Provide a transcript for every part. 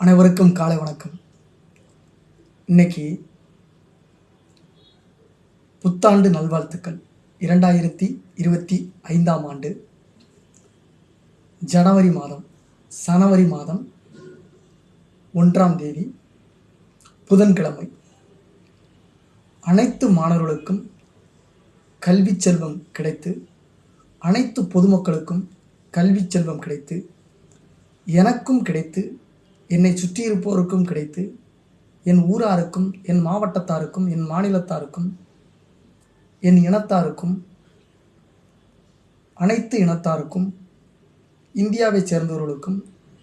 அனைவருக்கும் காலை வணக்கம். இன்னைக்கு புத்தாண்டு நல்வாழ்த்துக்கள். இரண்டாயிரத்தி இருபத்தி ஐந்தாம் ஆண்டு ஜனவரி மாதம் சனவரி மாதம் ஒன்றாம் தேதி புதன்கிழமை. அனைத்து மாணவர்களுக்கும் கல்வி செல்வம் கிடைத்து அனைத்து பொதுமக்களுக்கும் கல்வி செல்வம் கிடைத்து எனக்கும் கிடைத்து என்னை சுற்றியிருப்போருக்கும் கிடைத்து என் ஊராருக்கும் என் மாவட்டத்தாருக்கும் என் மாநிலத்தாருக்கும் என் இனத்தாருக்கும் அனைத்து இனத்தாருக்கும் இந்தியாவைச் சேர்ந்தவர்களுக்கும்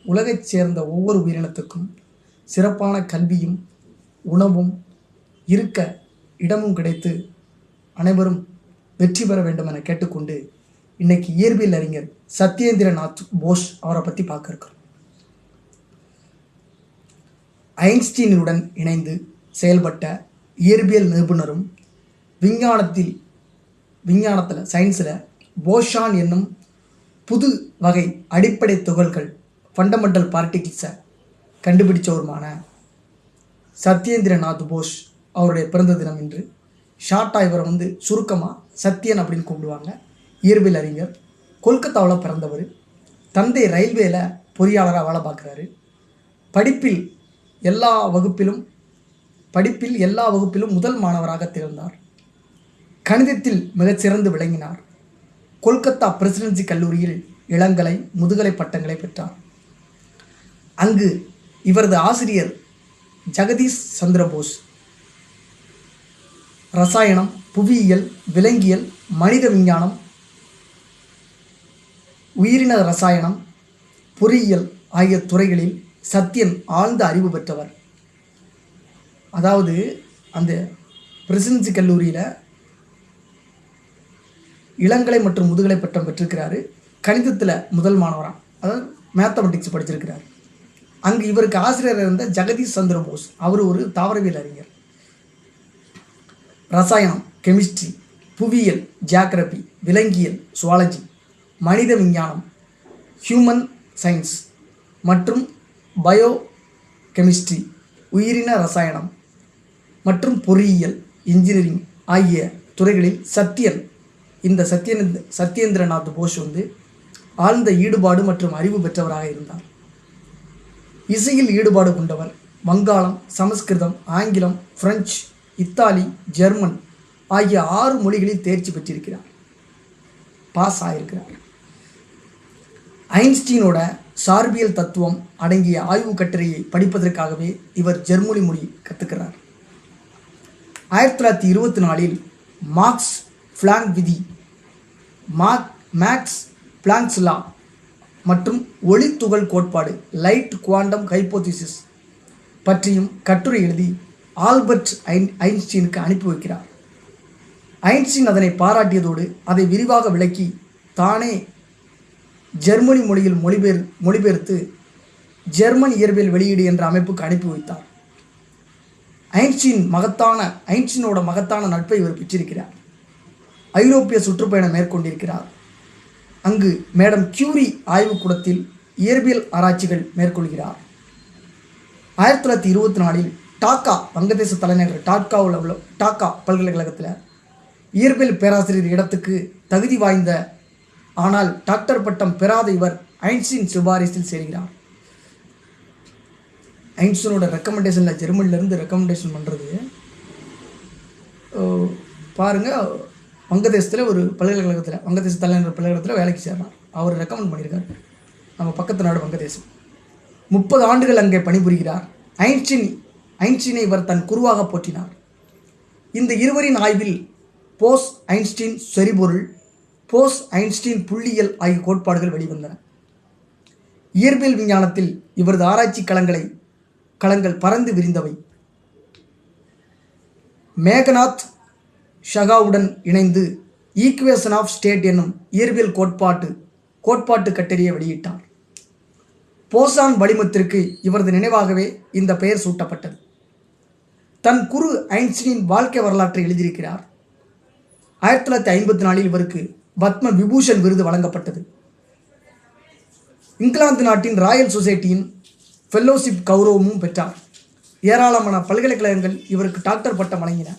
உலகைச் சேர்ந்த ஒவ்வொரு உயிரினத்துக்கும் சிறப்பான கல்வியும் உணவும் இருக்க இடமும் கிடைத்து அனைவரும் வெற்றி பெற வேண்டும் என கேட்டுக்கொண்டு இன்னைக்கு இயற்பியல் அறிஞர் சத்யேந்திரநாத் போஸ் அவரை பற்றி பார்க்க இருக்கிறோம். ஐன்ஸ்டீனுடன் இணைந்து செயல்பட்ட இயற்பியல் நிபுணரும் விஞ்ஞானத்தில் விஞ்ஞானத்தில் சயின்ஸில் போஷான் என்னும் புது வகை அடிப்படை துகள்கள் ஃபண்டமெண்டல் பார்ட்டிகிள்ஸை கண்டுபிடிச்சவருமான சத்யேந்திரநாத் போஸ் அவருடைய பிறந்த தினம் இன்று. ஷார்ட்டாக இவரை வந்து சுருக்கமாக சத்யன் அப்படின்னு கூப்பிடுவாங்க. இயற்பியல் அறிஞர். கொல்கத்தாவில் பிறந்தவர். தந்தை ரயில்வேல பொறியாளராக வேலை பார்க்குறாரு. படிப்பில் எல்லா வகுப்பிலும் படிப்பில் எல்லா வகுப்பிலும் முதல் மாணவராக திகழ்ந்தார். கணிதத்தில் மிகச்சிறந்து விளங்கினார். கொல்கத்தா பிரசிடென்சி கல்லூரியில் இளங்கலை முதுகலை பட்டங்களை பெற்றார். அங்கு இவரது ஆசிரியர் ஜெகதீஷ் சந்திரபோஸ். ரசாயனம் புவியியல் விலங்கியல் மனித விஞ்ஞானம் உயிரின ரசாயனம் பொறியியல் ஆகிய துறைகளில் சத்யன் ஆழ்ந்த அறிவு பெற்றவர். அதாவது அந்த பிரசிடென்சி கல்லூரியில் இளங்கலை மற்றும் முதுகலை பட்டம் பெற்றிருக்கிறாரு. கணிதத்தில் முதல் மாணவராக அதாவது மேத்தமெட்டிக்ஸ் படிச்சிருக்கிறார். அங்கு இவருக்கு ஆசிரியர் இருந்த ஜெகதீஷ் சந்திர போஸ். அவர் ஒரு தாவரவியல் அறிஞர். ரசாயனம் கெமிஸ்ட்ரி புவியியல் ஜியாகிரபி விலங்கியல் சுவாலஜி மனித விஞ்ஞானம் ஹியூமன் சயின்ஸ் மற்றும் பயோ கெமிஸ்ட்ரி உயிரின ரசாயனம் மற்றும் பொறியியல் இன்ஜினியரிங் ஆகிய துறைகளில் சத்யன் இந்த சத்யன் சத்யேந்திரநாத் போஸ் வந்து ஆழ்ந்த ஈடுபாடு மற்றும் அறிவு பெற்றவராக இருந்தார். இசையில் ஈடுபாடு கொண்டவர் வங்காளம் சமஸ்கிருதம் ஆங்கிலம் பிரெஞ்சு இத்தாலி ஜெர்மன் ஆகிய ஆறு மொழிகளில் தேர்ச்சி பெற்றிருக்கிறார். பாஸ் ஆகியிருக்கிறார் ஐன்ஸ்டீனோட சார்பியல் தத்துவம் அடங்கிய ஆய்வு கட்டுரையை படிப்பதற்காகவே இவர் ஜெர்மனி மொழி கற்றுக்கிறார் ஆயிரத்தி தொள்ளாயிரத்தி இருபத்தி நாலில் மார்க்ஸ் பிளாங்க் விதி மார்க் மேக்ஸ் பிளாங்க்ஸ் லா மற்றும் ஒளித்துகள் கோட்பாடு லைட் குவாண்டம் ஹைப்போதிசிஸ் பற்றியும் கட்டுரை எழுதி ஆல்பர்ட் ஐன் ஐன்ஸ்டீனுக்கு அனுப்பி வைக்கிறார். ஐன்ஸ்டீன் அதனை பாராட்டியதோடு அதை விரிவாக விளக்கி தானே ஜெர்மனி மொழியில் மொழிபெயர் மொழிபெயர்த்து ஜெர்மன் இயற்பியல் வெளியீடு என்ற அமைப்புக்கு அனுப்பி வைத்தார். ஐன்ஸ்டீன் மகத்தான ஐன்ஸ்டீனோட மகத்தான நட்பை இவர் பெற்றிருக்கிறார். ஐரோப்பிய சுற்றுப்பயணம் மேற்கொண்டிருக்கிறார். அங்கு மேடம் கியூரி ஆய்வுக்கூடத்தில் இயற்பியல் ஆராய்ச்சிகள் மேற்கொள்கிறார். ஆயிரத்தி தொள்ளாயிரத்தி இருபத்தி நாலில் டாக்கா வங்கதேச தலைநகர் டாக்காவில் உள்ள டாக்கா பல்கலைக்கழகத்தில் இயற்பியல் பேராசிரியர் இடத்துக்கு தகுதி வாய்ந்த ஆனால் டாக்டர் பட்டம் பெறாத இவர் ஐன்ஸ்டீன் சிபாரிசில் சேர்கிறார். ஐன்ஸ்டீனோட ரெக்கமெண்டேஷனில் ஜெர்மனிலேருந்து ரெக்கமெண்டேஷன் பண்ணுறது பாருங்கள் வங்கதேசத்தில் ஒரு பல்கலைக்கழகத்தில் வங்கதேச தலைநகர் பல்கலைக்கழகத்தில் வேலைக்கு சேர்றார். அவர் ரெக்கமெண்ட் பண்ணியிருக்கார் நம்ம பக்கத்து நாடு வங்கதேசம். முப்பது ஆண்டுகள் அங்கே பணிபுரிகிறார். ஐன்ஸ்டீன் ஐன்ஸ்டீனை இவர் தன் குருவாக போற்றினார். இந்த இருவரின் ஆய்வில் போஸ் ஐன்ஸ்டீன் செறிபொருள் போஸ் ஐன்ஸ்டீன் புள்ளியியல் ஆகிய கோட்பாடுகள் வெளிவந்தன. இயற்பியல் விஞ்ஞானத்தில் இவரது ஆராய்ச்சி களங்களை களங்கள் பறந்து விரிந்தவை. மேகநாத் ஷகாவுடன் இணைந்து ஈக்குவேஷன் ஆஃப் ஸ்டேட் என்னும் இயற்பியல் கோட்பாட்டு கோட்பாட்டு கட்டறியை வெளியிட்டார். போசான் வளிமத்திற்கு இவரது நினைவாகவே இந்த பெயர் சூட்டப்பட்டது. தன் குரு ஐன்ஸ்டீனின் வாழ்க்கை வரலாற்றை எழுதியிருக்கிறார். ஆயிரத்தி தொள்ளாயிரத்தி ஐம்பத்தி நாலில் இவருக்கு பத்ம விபூஷன் விருது வழங்கப்பட்டது. இங்கிலாந்து நாட்டின் ராயல் சொசைட்டியின் ஃபெல்லோஷிப் கௌரவமும் பெற்றார். ஏராளமான பல்கலைக்கழகங்கள் இவருக்கு டாக்டர் பட்டம் வழங்கின.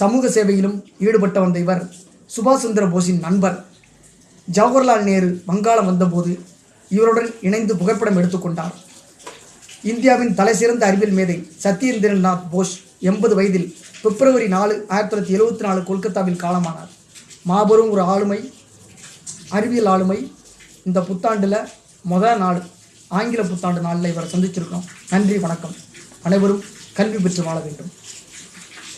சமூக சேவையிலும் ஈடுபட்ட வந்த இவர் சுபாஷ் சந்திர போஸின் நண்பர். ஜவஹர்லால் நேரு வங்காளம் வந்தபோது இவருடன் இணைந்து புகைப்படம் எடுத்துக்கொண்டார் இந்தியாவின் தலைசிறந்த அறிவியல் மேதை சத்யேந்திரநாத் போஸ் எண்பது வயதில் பிப்ரவரி நாலு ஆயிரத்தி தொள்ளாயிரத்தி எழுபத்தி நாலு கொல்கத்தாவில் காலமானார். மாபெரும் ஒரு ஆளுமை அறிவியல் ஆளுமை. இந்த புத்தாண்டில் முதல் நாள் ஆங்கில புத்தாண்டு நாளில் இவரை சந்திச்சிருக்கோம் நன்றி வணக்கம். அனைவரும் கல்வி பெற்று வாழ வேண்டும்.